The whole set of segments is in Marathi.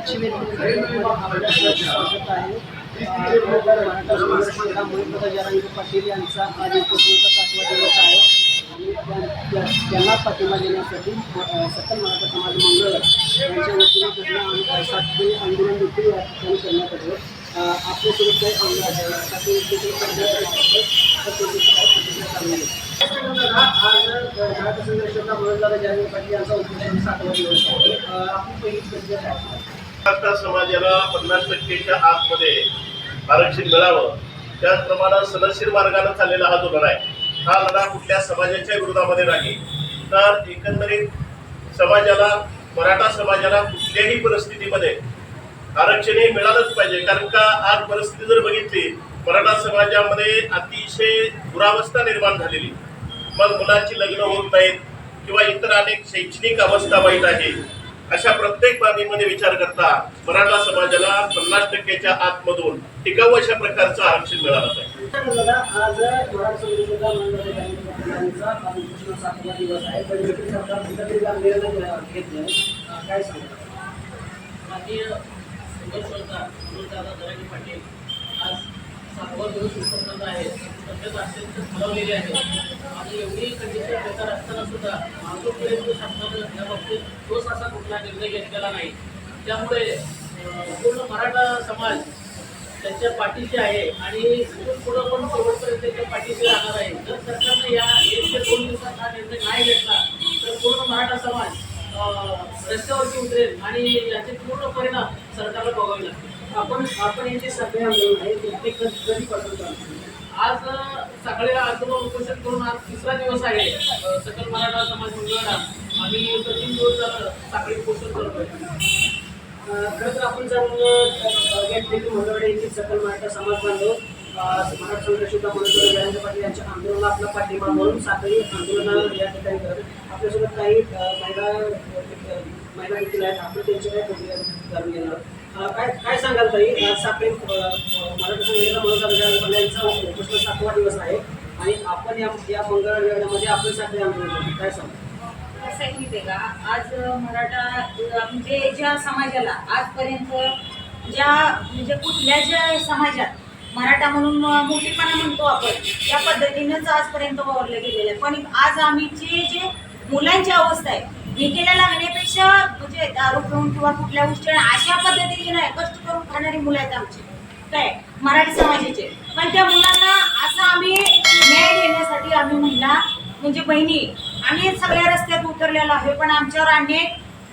लक्ष्मी स्वागत आहे पाटील यांचा आज सातवा दिवस आहे आणि त्यांना पाठिंबा देण्यासाठी सकल मराठा समाज मंडळ यांच्या वतीने आणि सातवे आंदोलन देखील या ठिकाणी करण्यात आलं अ, आपल्यासोबत काही आंदोलन आज मराठा संघर्षाचा झाला जरांगे पाटील यांचा उद्घाटन सातवा दिवस आहे आपली पहिली प्रक्रिया काय? समाजाला पन्नास टक्केच्या आतमध्ये आरक्षण मिळावं त्याचप्रमाणे सदशीर मार्गाने चाललेला हा जो लढा आहे हा लढा कुठल्या समाजाच्या विरोधामध्ये नाही. तर एकंदरीत समाजाला मराठा समाजाला कुठल्याही परिस्थितीमध्ये आरक्षण हे मिळालंच पाहिजे. कारण का आज परिस्थिती जर बघितली मराठा समाजामध्ये अतिशय दुरावस्था निर्माण झालेली. मग मुलांची लग्न होत नाहीत किंवा इतर अनेक शैक्षणिक अवस्था वाईट आहे अशा प्रत्येक बाबीमध्ये विचार करता मराठा समाजाला पन्नास टक्क्याच्या आतमधून टिकाऊ अशा प्रकारचं आरक्षण मिळालं पाहिजे बघा, दिवस आहे आहे अत्यंत खालावलेली आहे आणि एवढी कंडिशन बेकार असताना सुद्धा मागोपर्यंत शासनानं या बाबतीत असा कुठला निर्णय घेतलेला नाही. त्यामुळे पूर्ण मराठा समाज त्यांच्या पाठीशी आहे आणि इथून पुढं पण शेवटपर्यंत त्यांच्या पाठीशी राहणार आहे. जर सरकारनं या एक ते दोन दिवसात हा निर्णय नाही घेतला तर पूर्ण मराठा समाज रस्त्यावरती उतरेल आणि याचे पूर्ण परिणाम सरकारला भोगावे लागतील. आपण आपण यांचे सगळे आंदोलन आहे ते- कधी आहे? आज सगळे आंदोलन उपोषण करून आज तिसरा दिवस आहे. सकल मराठा समाज मंडळाला आम्ही तीन दिवस झालं साखळी उपोषण करतोय. अं, खरं तर आपण जाणून की मंगळवाडी येथील सकल मराठा समाज बांधव मराठा मंडळ जयंत पाटील यांच्या आंदोलनाला आपला पाठिंबा म्हणून साखळी आंदोलन या ठिकाणी करत आपल्यासोबत काही महिला महिला देखील आहेत. आपण त्यांच्या काही प्रतिक्रिया जाणून घेणार काय काय सांगाल ताई? आज साखळी अं, मराठा यांचा उपोषण सातवा दिवस आहे. आणि आपण या या मंगळवाड्यामध्ये आपण साखळी आंदोलन काय सांगा कसं आहे माहिती आहे का आज मराठा म्हणजे ज्या समाजाला आजपर्यंत ज्या म्हणजे कुठल्या ज्या समाजात मराठा म्हणून मोठेपणा म्हणतो आपण त्या पद्धतीनेच आजपर्यंत वावरलं गेलेलं आहे. पण आज आम्हीची जे मुलांची अवस्था आहे भिकेला लागण्यापेक्षा म्हणजे दारू पिऊन किंवा कुठल्या गोष्टी अशा पद्धतीने नाही कष्ट करून खाणारी मुलं आहेत आमची. काय? मराठी समाजाचे. पण त्या मुलांना असं आम्ही न्याय देण्यासाठी आम्ही महिला म्हणजे बहिणी आम्ही सगळ्या रस्त्यात उतरलेलो आहे पण आमच्यावर अन्याय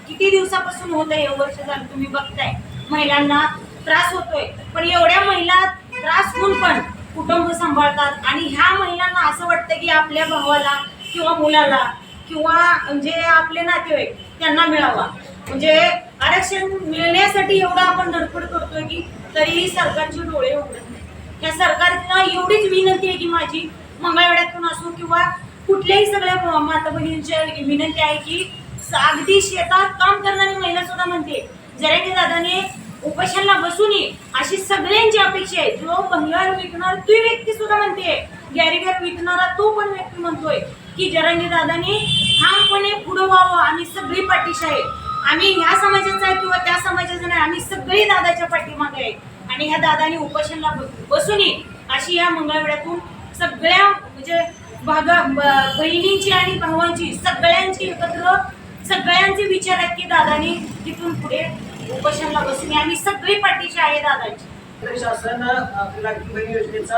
किती दिवसापासून होत आहे वर्ष झालं तुम्ही बघताय. महिलांना त्रास होतोय. पण एवढ्या महिला त्रास होऊन पण कुटुंब सांभाळतात. आणि ह्या महिलांना असं वाटतं की आपल्या भावाला किंवा मुलाला किंवा जे आपले नातेवाईक त्यांना मिळावा. म्हणजे आरक्षण मिळण्यासाठी एवढा आपण धडपड करतोय की तरीही सरकारचे डोळे उघडत नाही त्या सरकारला एवढीच विनंती आहे की माझी मंगळवेड्यातून असो किंवा कुठल्याही सगळ्या माता बहिणींच्या विनंती आहे की अगदी शेतात काम करणारी महिला सुद्धा म्हणते जरा की दादाने उपोषणला बसून ये. अशी सगळ्यांची अपेक्षा आहे. जो भंगार विकणार ती व्यक्ती सुद्धा म्हणते गॅरेगर विकणारा तो पण व्यक्ती म्हणतोय. की जरांगी दादांनी ठामपणे पुढं व्हावं. आम्ही सगळी पाठीशी आहे. आम्ही ह्या समाजाचा आहे किंवा त्या समाजाचा नाही आम्ही सगळी दादाच्या पाठीमागे आहे. आणि ह्या दादानी उपोषणला ब- अशी या मंगळवेड्यातून सगळ्या म्हणजे भागा ब- बहिणींची आणि भावांची सगळ्यांची एकत्र सगळ्यांचे विचार आहेत की दादानी तिथून पुढे उपोषणला बसून आम्ही सगळी पाठीशी आहे दादाची. शासन अ, लाडकी बहीण योजनेचा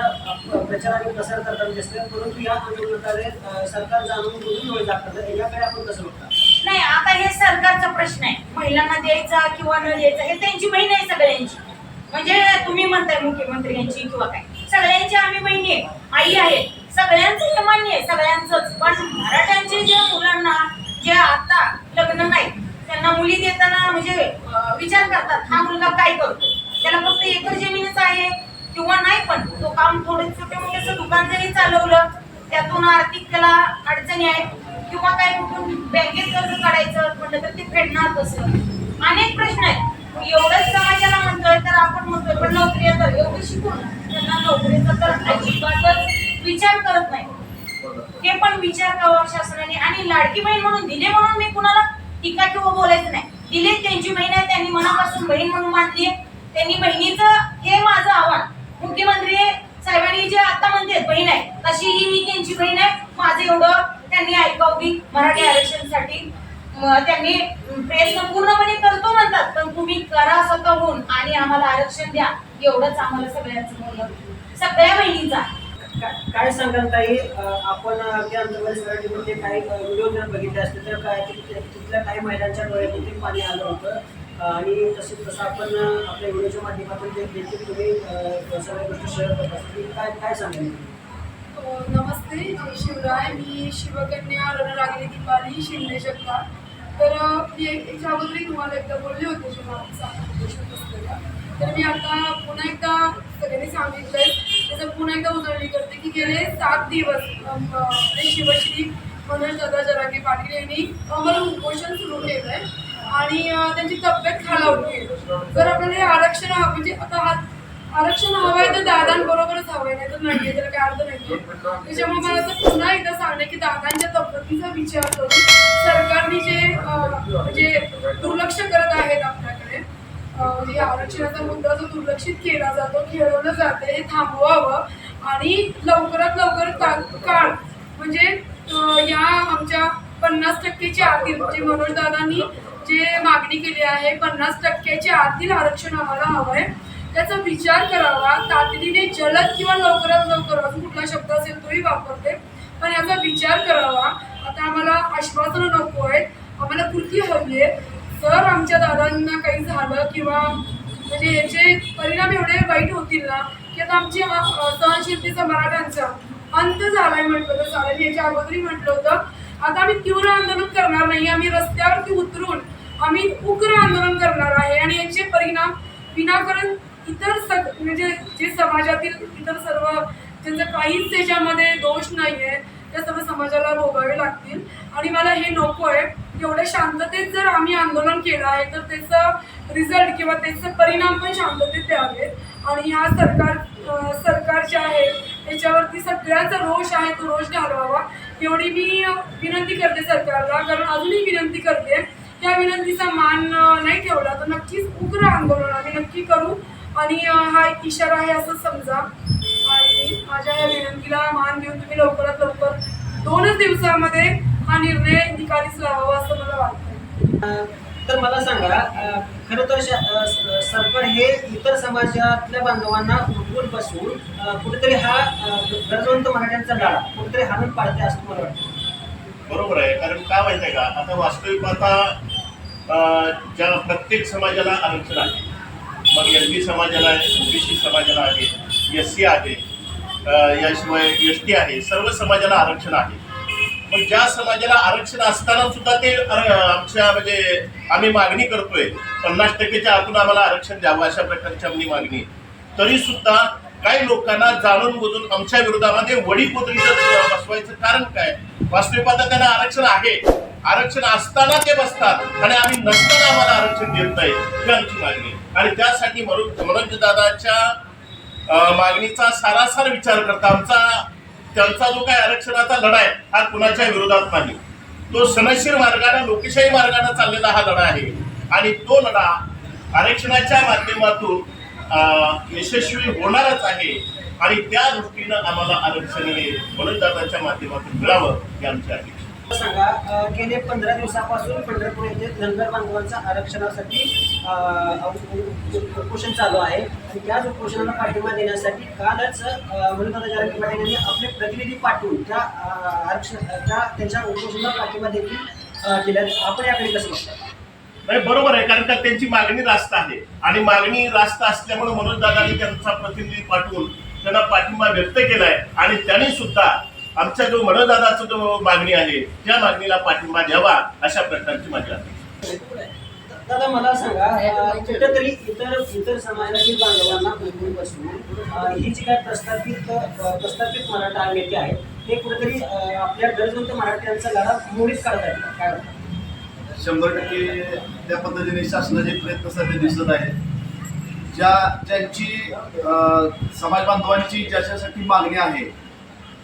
प्रचार आणि प्रसार करताना दिसतोय. परंतु या आंदोलनाकडे सरकार जाणून बुजून वेळ दाखवतं याकडे आपण कसं बघता? नाही आता हे सरकारचा प्रश्न आहे. महिलांना द्यायचा किंवा न द्यायचा हे त्यांची बहीण आहे सगळ्यांची. म्हणजे तुम्ही म्हणताय मुख्यमंत्री यांची किंवा काय. सगळ्यांची आम्ही बहिणी आहे. आई आहे. सगळ्यांचं हे मान्य आहे सगळ्यांचंच. पण मराठ्यांचे जे मुलांना जे आता लग्न नाही त्यांना मुली देताना म्हणजे विचार करतात हा मुलगा काय करतो त्याला फक्त एकर जमीनच आहे. किंवा नाही पण तो काम थोडे छोटे मोठेच दुकान जरी चालवलं त्यातून आर्थिक त्याला अडचणी आहेत. किंवा काय कुठून बँकेत कर्ज काढायचं म्हटलं तर ते फेडणार कसं? अनेक प्रश्न आहेत. एवढंच समाजाला म्हणतोय तर आपण म्हणतोय पण नोकरी तर एवढं शिकून त्यांना नोकरीचा तर अजिबातच विचार करत नाही. हे पण विचार करावा शासनाने आणि लाडकी बहीण म्हणून दिले म्हणून मी कुणाला टीका किंवा बोलायचं नाही. दिले त्यांची बहीण आहे त्यांनी मनापासून बहीण म्हणून मानली त्यांनी बहिणीचं हे माझं आव्हान. मुख्यमंत्री साहेबांनी जे आता म्हणते बहीण आहे तशी ही मी त्यांची बहीण आहे. माझं एवढं त्यांनी ऐकावी मराठी आरक्षणसाठी. त्यांनी प्रयत्न पूर्णपणे करतो म्हणतात पण तुम्ही करा स्वतःहून आणि आम्हाला आरक्षण द्या. एवढंच आम्हाला सगळ्यांचं म्हणणं सगळ्या बहिणीचा काय सांगाल ताई? आपण अं, म्हणजे काही व्हिडिओ जर बघितले असते तर काय तिथल्या काही महिलांच्या डोळ्यामध्ये पाणी आलं होतं. आणि तसं तसं आपण आपल्या व्हिडिओच्या माध्यमातून ते देखील तुम्ही सर्व गोष्टी शेअर करत असता काय काय सांगेल? नमस्ते जय शिवराय. मी शिवकन्या रणरागिनी दिपाली शिंदे जगताप. तर मी एक- याच्या अगोदरही तुम्हाला एकदा बोलले होते तर मी आता पुन्हा एकदा सगळ्यांनी सांगितलंय. त्याचं पुन्हा एकदा उजळणी करते की गेले सात दिवस शिवश्री मनोज दादा जरांगे पाटील यांनी अमर उपोषण सुरू केलं आहे आणि त्यांची तब्येत खालावली आहे जर आपल्याला हे आरक्षण हवं म्हणजे आता हा आरक्षण हवंय तर दादांबरोबरच हवंय नाही तर नाही त्याला काय अर्थ नाहीये. त्याच्यामुळे मला असं पुन्हा एकदा सांगणं की दादांच्या तब्येतीचा विचार करून सरकारने जे म्हणजे दुर्लक्ष करत आहेत आपल्याकडे म्हणजे या आरक्षणाचा मुद्दा जो दुर्लक्षित केला जातो खेळवलं जाते हे थांबवावं आणि लवकरात लवकर तात्काळ म्हणजे या आमच्या पन्नास टक्केच्या आतील म्हणजे मनोज दादांनी जे मागणी केली आहे पन्नास टक्क्याच्या आतील आरक्षण आम्हाला हवं आहे त्याचा विचार करावा. तातडीने जलद किंवा लवकरात लवकर अजून कुठला शब्द असेल तोही वापरते. पण याचा विचार करावा. आता आम्हाला आश्वासनं नको आहेत. आम्हाला कृती हवी आहे जर आमच्या दादांना काही झालं किंवा म्हणजे याचे परिणाम एवढे वाईट होतील ना की आता आमची सहनशीलतेचा मराठ्यांचा अंत झालाय म्हटलं तर चालेल. याच्या अगोदरही म्हटलं होतं. आता आम्ही तीव्र आंदोलन करणार नाही. आम्ही रस्त्यावरती उतरून आम्ही उग्र आंदोलन करणार आहे आणि याचे परिणाम विनाकारण इतर सग म्हणजे जे समाजातील इतर सर्व ज्यांचा काहीच त्याच्यामध्ये दोष नाही आहे त्या सर्व समाजाला भोगावे लागतील. आणि मला हे नको आहे एवढ्या शांततेत जर आम्ही आंदोलन केलं आहे तर त्याचा रिझल्ट किंवा त्याचे परिणाम पण शांततेत द्यावेत. आणि ह्या सरकार सरकार जे आहे त्याच्यावरती सगळ्यांचा रोष आहे तो रोष घालवावा. एवढी मी विनंती करते सरकारला कारण अजूनही विनंती करते त्या विनंतीचा मान नाही ठेवला तर नक्कीच उग्र आंदोलन आम्ही नक्की करू. आणि हा एक इशारा आहे असं समजा. आणि माझ्या या विनंतीला मान देऊन तुम्ही लवकरात लवकर दोनच दिवसामध्ये हा निर्णय निकालीच लावावा असं मला वाटतं तर मला सांगा खरं तर सरकार हे इतर समाजातल्या बांधवांना उठवून बसवून अं, कुठेतरी हा गरजवंत मराठ्यांचा डाळा कुठेतरी हाणून पाडते असं मला वाटतं? बरोबर आहे. कारण का माहिती आहे का? आता वास्तविक आता ज्या प्रत्येक समाजाला आरक्षण आहे. मग एस बी समाजाला आहे ओबीसी समाजाला आहे एस सी आहे याशिवाय एस टी आहे सर्व समाजाला आरक्षण आहे. पण ज्या समाजाला आरक्षण असताना सुद्धा ते आमच्या म्हणजे आम्ही मागणी करतोय पन्नास टक्केच्या आतून आम्हाला आरक्षण द्यावं अशा प्रकारची आमची मागणी तरी सुद्धा काही लोकांना जाणून बुजून आमच्या विरोधामध्ये वडी पोतरीचं बसवायचं कारण काय? वास्तविक आता त्यांना आरक्षण आहे. आरक्षण असताना ते बसतात. आणि आम्ही नसताना आम्हाला आरक्षण देत नाही ही आमची मागणी. आणि त्यासाठी मनोज मनोज दादाच्या मागणीचा सारासार विचार करता आमचा त्यांचा जो काही आरक्षणाचा लढा आहे हा कुणाच्या विरोधात नाही. तो सनशीर मार्गाने लोकशाही मार्गाने चाललेला हा लढा आहे. आणि तो लढा आरक्षणाच्या माध्यमातून यशस्वी होणारच आहे. आणि त्या दृष्टीनं आम्हाला आरक्षण हे मनोजदादाच्या माध्यमातून मिळावं हे आमची अपेक्षा सांगा गेले पंधरा दिवसापासून पंढरपूर येथे धनगर बांधवांचा आरक्षणासाठी उपोषण चालू आहे. आणि त्याच उपोषणाला पाठिंबा देण्यासाठी कालच मनोदा जारंगे पाटील यांनी आपले प्रतिनिधी पाठवून त्या आरक्षण त्या त्यांच्या उपोषणाला पाठिंबा देखील अं, दिला आपण याकडे कसं बघता? नाही बरोबर आहे कारण का त्यांची मागणी रास्त आहे. आणि मागणी रास्त असल्यामुळे मनोज दादांनी त्यांचा प्रतिनिधी पाठवून त्यांना पाठिंबा व्यक्त केलाय. आणि त्यांनी सुद्धा आमच्या जो मनोजदादाचा जो मागणी आहे त्या मागणीला पाठिंबा द्यावा अशा प्रकारची माझी अपेक्षा आहे. दादा मला सांगा कुठेतरी इतर इतर समाजातील बांधवांना बसवून अं, ही जी काय प्रस्थापित प्रस्थापित मराठा नेते आहेत ते कुठेतरी आपल्या गरजवंत मराठ्यांचा लढा मोडीत काढत आहेत काय शंभर टक्के त्या पद्धतीने शासनाचे प्रयत्न सध्या दिसत आहेत. ज्या ज्यांची अ, समाज बांधवांची ज्याच्यासाठी मागणी आहे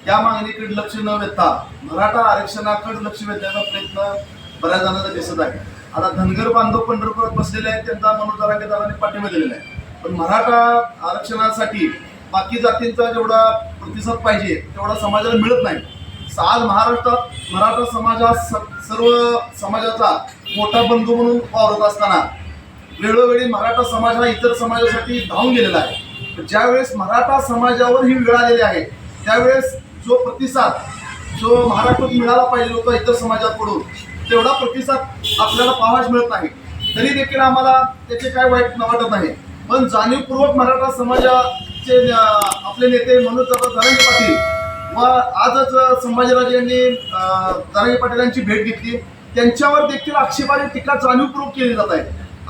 त्या मागणीकडे लक्ष न देता मराठा आरक्षणाकडे लक्ष वेधण्याचा प्रयत्न बऱ्याच जणांचा दिसत आहे. आता धनगर बांधव पंढरपुरात बसलेले आहेत त्यांचा मनोज जरांगे दादांनी पाठिंबा दिलेला आहे. पण मराठा आरक्षणासाठी बाकी जातींचा जेवढा प्रतिसाद पाहिजे तेवढा समाजाला मिळत नाही. आज महाराष्ट्रात मराठा समाजात स- सर्व समाजाचा मोठा बंधू म्हणून वावरत असताना वेळोवेळी मराठा समाज हा इतर समाजासाठी धावून गेलेला आहे. ज्यावेळेस मराठा समाजावर ही वेळ आलेली आहे त्यावेळेस जो प्रतिसाद जो महाराष्ट्रात मिळाला पाहिजे होता इतर समाजाकडून तेवढा प्रतिसाद आपल्याला पाहायला मिळत नाही तरी देखील आम्हाला त्याचे काय वाईट वाटत नाही पण जाणीवपूर्वक मराठा समाजाचे आपले नेते मनोज दादा जरांगे पाटील व आजच संभाजीराजे यांनी धरंगे पाटील यांची भेट घेतली. त्यांच्यावर देखील आक्षेपाने टीका जाणीवपूर्वक केली जात आहे.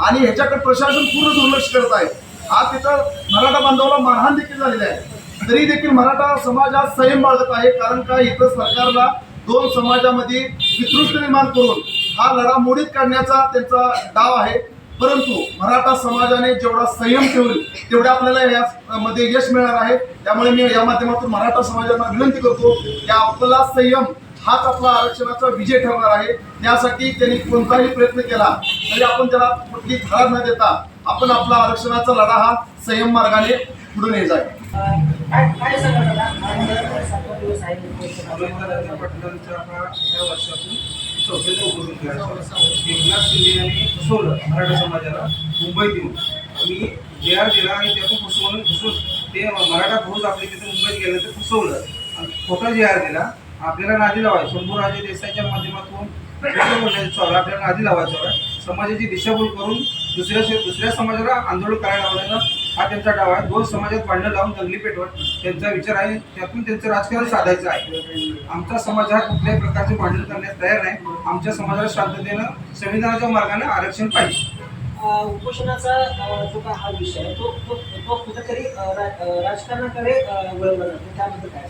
आणि ह्याच्याकडे प्रशासन पूर्ण दुर्लक्ष करत आहे. आज तिथं मराठा बांधवाला मारहाण देखील झालेली आहे. तरी देखील मराठा समाज आज संयम बाळगत आहे कारण का इथं सरकारला दोन समाजामध्ये वितृष्ट निर्माण करून हा लढा मोडीत काढण्याचा त्यांचा डाव आहे. परंतु मराठा समाजाने जेवढा संयम ठेवली तेवढे आपल्याला या मध्ये यश मिळणार आहे. त्यामुळे मी या माध्यमातून मराठा समाजाला विनंती करतो की आपला संयम हाच आपला आरक्षणाचा विजय ठरणार आहे. त्यासाठी त्यांनी कोणताही प्रयत्न केला तरी आपण त्याला कुठली धार न देता आपण आपला आरक्षणाचा लढा हा संयम मार्गाने पुढे नेत आहे. काय काय दिवस आहे उपोषणाचा. या वर्षातून चौथ्याचा उपोषण करायचा एकनाथ शिंदे यांनी फसवलं मराठा समाजाला मुंबईत येऊन आम्ही जे आर दिला आणि त्यातून फसवून फसवून ते मराठा फौज आपले तिथे मुंबईत गेलं ते फसवलं आणि खोटा जे आर दिला आपल्याला नादी लावायचं शंभूराजे देसाईच्या माध्यमातून खोटं आपल्याला नादी लावायचा आहे समाजाची दिशाभूल करून दुसऱ्या दुसऱ्या समाजाला आंदोलन करायला लावण्याचा हा त्यांचा डाव आहे दोन समाजात भांडणं लावून दंगली पेटवत त्यांचा विचार आहे त्यातून त्यांचं राजकारण साधायचं आहे. आमचा समाज हा कुठल्याही प्रकारचे भांडण करण्यास तयार नाही. आमच्या समाजाला शांततेनं संविधानाच्या मार्गाने आरक्षण पाहिजे. उपोषणाचा जो काय हा विषय आहे तो तो कुठेतरी राजकारणाकडे वळवला जातो. त्याबद्दल काय?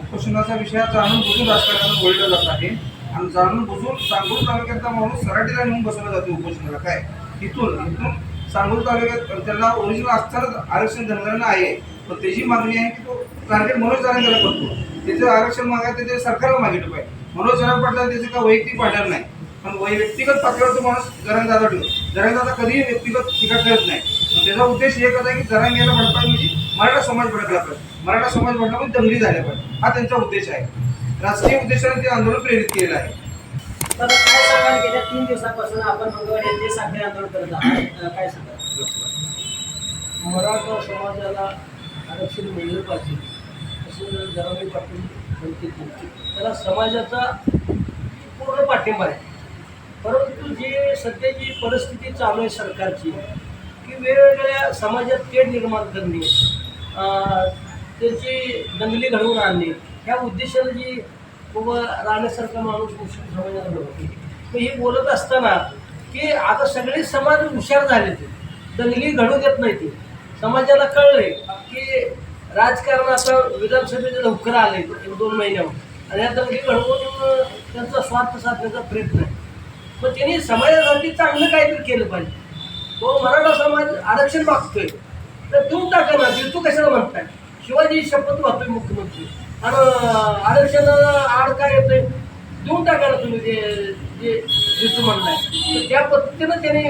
उपोषणाचा विषय जाणून बुजून राजकारणात वळला जात आहे. आणि जाणून बुजून सांगोल तालुक्यातला माणूस सराटीला नेऊन बसवला जातो उपोषणाला. काय? इथून इथून सांगोल तालुक्यात त्यांना ओरिजिनल असतानाच आरक्षण धनगरांना आहे पण त्याची मागणी आहे की तो टार्गेट मनोज जारांगेला करतो. त्याचं आरक्षण मागायचं ते सरकारला मागितलं पाहिजे. मनोज जरा पाटला त्याचं काय वैयक्तिक भांडण नाही. पण वै व्यक्तिगत पातळीवर तो माणूस जरांग दादा ठेवतो. जरांग दादा कधीही व्यक्तिगत टीका करत नाही. पण त्याचा उद्देश एकच आहे की जरांग यायला भडकावं म्हणजे मराठा समाज भडकला पाहिजे. मराठा समाज भडकला म्हणजे दंगली झाल्या पाहिजे. हा त्यांचा उद्देश आहे. राजकीय उद्देशाने ते आंदोलन प्रेरित केलेलं आहे. तर काय सांगाल गेल्या तीन दिवसापासून आपण मंगळवार येथे साखळी आंदोलन करत आहात. काय सांगाल? मराठा समाजाला आरक्षण मिळलं पाहिजे असं जरांगे पाटील म्हणते त्याला समाजाचा पूर्ण पाठिंबा आहे. परंतु जे सध्याची परिस्थिती चालू आहे सरकारची की वेगवेगळ्या समाजात तेढ निर्माण करणे त्याची त्यांची दंगली घडवून आणणे ह्या उद्देशाने जी बाबा राहण्यासारखा माणूस मुस्लिम समाजाला मिळतो हे बोलत असताना की आता सगळे समाज हुशार झाले ते. दंगली घडू देत नाही ते. समाजाला कळले की राजकारण आता विधानसभेचे लवकर आले एक दोन महिन्यावर. आणि या दंगली घडवून त्यांचा स्वार्थ साधण्याचा प्रयत्न आहे. मग त्यांनी समाजासाठी चांगलं काहीतरी केलं पाहिजे. तो मराठा समाज आरक्षण मागतोय. तर देऊन टाका ना तू कशाला म्हणताय? शिवाजी शपथ वाहतोय मुख्यमंत्री. आणि आरक्षणाला आड काय येतोय? देऊन टाका ना तुम्ही जे जे देतो म्हणताय तर त्या पद्धतीनं त्याने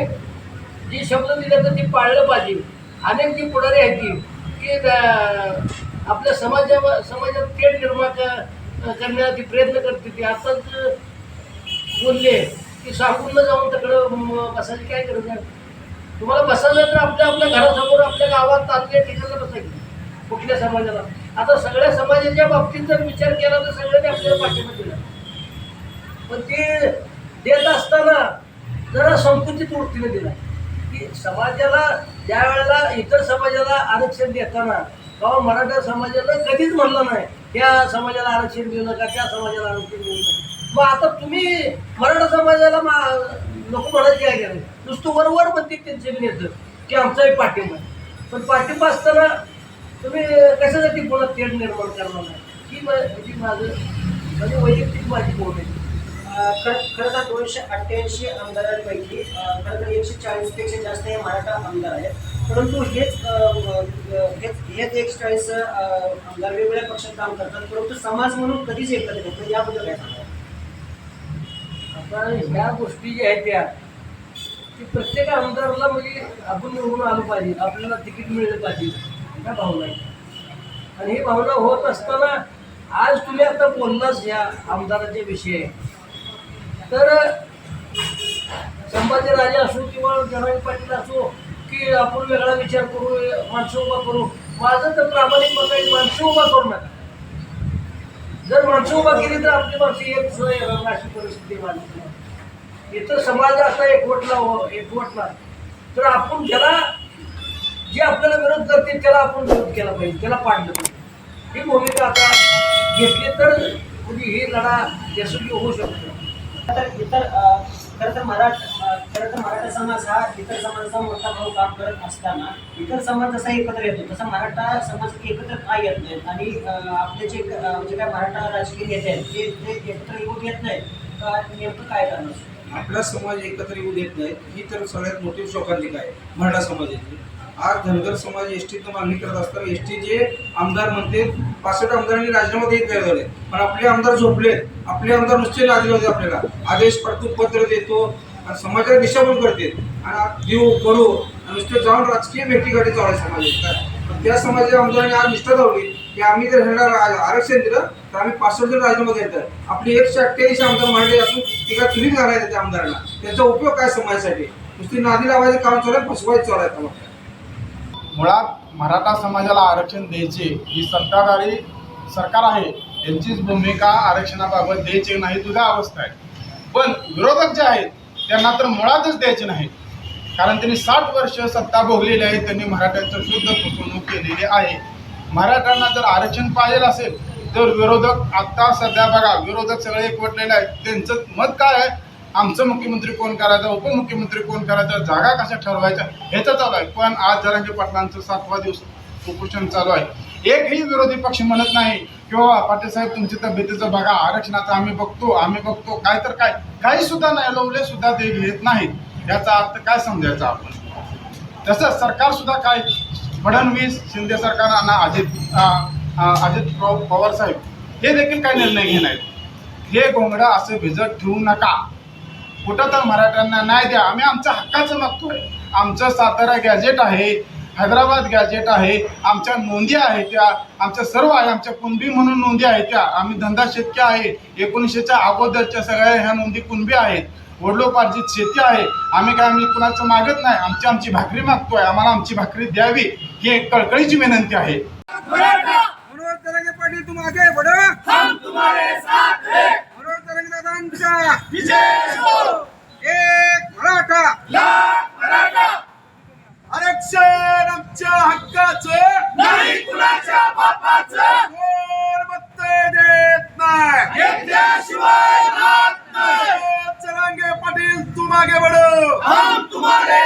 जे शब्द दिले तर ते पाळलं पाहिजे. अनेक जी पुढारी आहेत की अं, आपल्या समाजा समाजात थेट निर्माण क- करण्यासाठी प्रयत्न करते ती. आताच बोलले की सांगून न जाऊन तिकडं बसायची काय गरज आहे? तुम्हाला बसायला तर आपल्या आपल्या घरासमोर आपल्या गावात तालुक्या ठिकाणी बसायचं. कुठल्या समाजाला? आता सगळ्या समाजाच्या बाबतीत जर विचार केला तर सगळ्यांनी आपल्याला पाठिंबा दिला पण ते देत असताना जरा संकुचित वृत्तीने दिला. की समाजाला ज्या वेळेला इतर समाजाला आरक्षण देताना तेव्हा मराठा समाजाला कधीच म्हणलं नाही त्या समाजाला आरक्षण देऊ नका त्या समाजाला आरक्षण देऊ नका. मग आता तुम्ही मराठा समाजाला मा नको म्हणायचे काय करायचं नुसतं वरवर म्हणते त्यांचे नेतं की आमचाही पाठिंबा पण पाठिंबा असताना तुम्ही कशासाठी पुन्हा तेढ निर्माण करणार नाही? ही ही माझं म्हणजे वैयक्तिक माझी बोट आहे. खरं खरं तर दोनशे अठ्ठ्याऐंशी आमदारांपैकी खरं तर एकशे चाळीसपेक्षा जास्त हे मराठा आमदार आहेत. परंतु हेच हेच हेच एकशे चाळीस आमदार वेगवेगळ्या पक्षात काम करतात. परंतु समाज म्हणून कधीच एकत्र येत याबद्दल काय सांगा आता ह्या गोष्टी ज्या आहेत त्या की प्रत्येक आमदाराला म्हणजे आपण निवडून आलो पाहिजे आपल्याला तिकीट मिळलं पाहिजे. ह्या भावना आहेत आणि ही भावना होत असताना आज तुम्ही आता बोललाच या आमदाराच्या विषय. तर संभाजीराजे असो किंवा जनाई पाटील असो की आपण वेगळा विचार करू माणसं उभा करू माझं तर प्रामाणिक मत आहे माणसं उभा करू नका. जर माणसं उभा केली तर आपली माणसं एक सुद्धा येणार अशी परिस्थिती मानली इथं समाज असा एकवटला हो- एकवटला. तर आपण ज्याला जे आपल्याला विरोध करते त्याला आपण विरोध केला पाहिजे त्याला पाडलं पाहिजे. ही भूमिका आता घेतली तर म्हणजे ही लढा यशस्वी होऊ शकतो. तर इतर खरं तर मराठ खरं तर मराठा समाज हा इतर समाजाचा मोठा भाऊ काम करत असताना इतर समाज जसा एकत्र येतो तसा मराठा समाज एकत्र का येत नाहीत? आणि आपले जे म्हणजे काय मराठा राजकीय नेते आहेत ते ते एकत्र येऊन येत नाहीत. का नेमकं काय कारण असतं आपला समाज एकत्र येऊ देत नाही ही तर सगळ्यात मोठी शोकांतिका आहे मराठा समाजाची. आज धनगर समाज एस टीचं मागणी करत असताना एस चे आमदार म्हणते पासष्ट आमदारांनी राजीनामा देत नाही झाले. पण आपले आमदार झोपले. आपले आमदार नुसते नादी होते आपल्याला. आदेश पडतो पत्र देतो आणि समाजाला दिशाभूल करते. आणि देऊ करू. आणि नुसते जाऊन राजकीय भेटीगाठी चालू समाज त्या समाजाच्या आमदारांनी आज निष्ठा धावली की आम्ही जर ह्यांना आरक्षण दिलं तर आम्ही पासष्ट जण राजीनामा देतात आपले एकशे अठ्ठ्याऐंशी आमदार मराठी असून एका चुलीत घालायचं त्या आमदारांना. त्याचा उपयोग काय समाजासाठी? नुसती नादी लावायचं काम चालू आहे फसवायचं चालू आहे मुळात मराठा समाजाला आरक्षण द्यायचे ही सत्ताधारी सरकार आहे यांचीच भूमिका आरक्षणाबाबत द्यायची नाही तुझा अवस्था आहे. पण विरोधक जे आहेत त्यांना तर मुळातच द्यायचे नाही. कारण त्यांनी साठ वर्ष सत्ता भोगलेली आहे त्यांनी मराठ्यांचं शुद्ध फसवणूक केलेली आहे. मराठ्यांना जर आरक्षण पाहिजे असेल तर विरोधक आत्ता सध्या बघा विरोधक सगळे एकवटलेले आहेत. त्यांचं मत काय आहे? आमचं मुख्यमंत्री कोण करायचं उपमुख्यमंत्री कोण करायचं जागा कशा ठरवायच्या ह्याचं चालू आहे. पण आज जरांगे पाटलांचं सातवा दिवस उपोषण चालू आहे. एकही विरोधी पक्ष म्हणत नाही किंवा हो, पाटील साहेब तुमची तब्येतीचं बघा आरक्षणाचं आम्ही बघतो आम्ही बघतो काय तर काय. काही सुद्धा नाही लवले सुद्धा ते घेत नाहीत. याचा अर्थ काय समजायचा आपण? तसंच सरकार सुद्धा काय? फडणवीस शिंदे सरकार आणि अजित अजित पवार साहेब हे देखील काय निर्णय घेणार आहेत हे घोंगडं असं भिजत ठेवू नका. कुठं तर मराठ्यांना नाही द्या. आम्ही आमच्या हक्काचं मागतोय. आमचं सातारा गॅजेट आहे हैदराबाद गॅजेट आहे आमच्या नोंदी आहेत त्या आमच्या सर्व आहे आमच्या कुणबी म्हणून नोंदी आहेत त्या. आम्ही धंदा शेतकी आहे. एकोणीसशेच्या अगोदरच्या सगळ्या ह्या नोंदी कुणबी आहेत? वडलोपार्जित शेती आहे. आम्ही काय आम्ही कुणाचं मागत नाही? आमची आमची भाकरी मागतोय. आम्हाला आमची भाकरी द्यावी ही एक कळकळीची विनंती आहे. मनोज तरंगे पाटील तुम आगे बढ़ो हम तुम्हारे साथ हैं. एक मराठा! आरक्षण आमच्या हक्काचं! नाही कुणाच्या बापाचं! देत नाही! पाटील तू मागे बडो हम तुम्हारे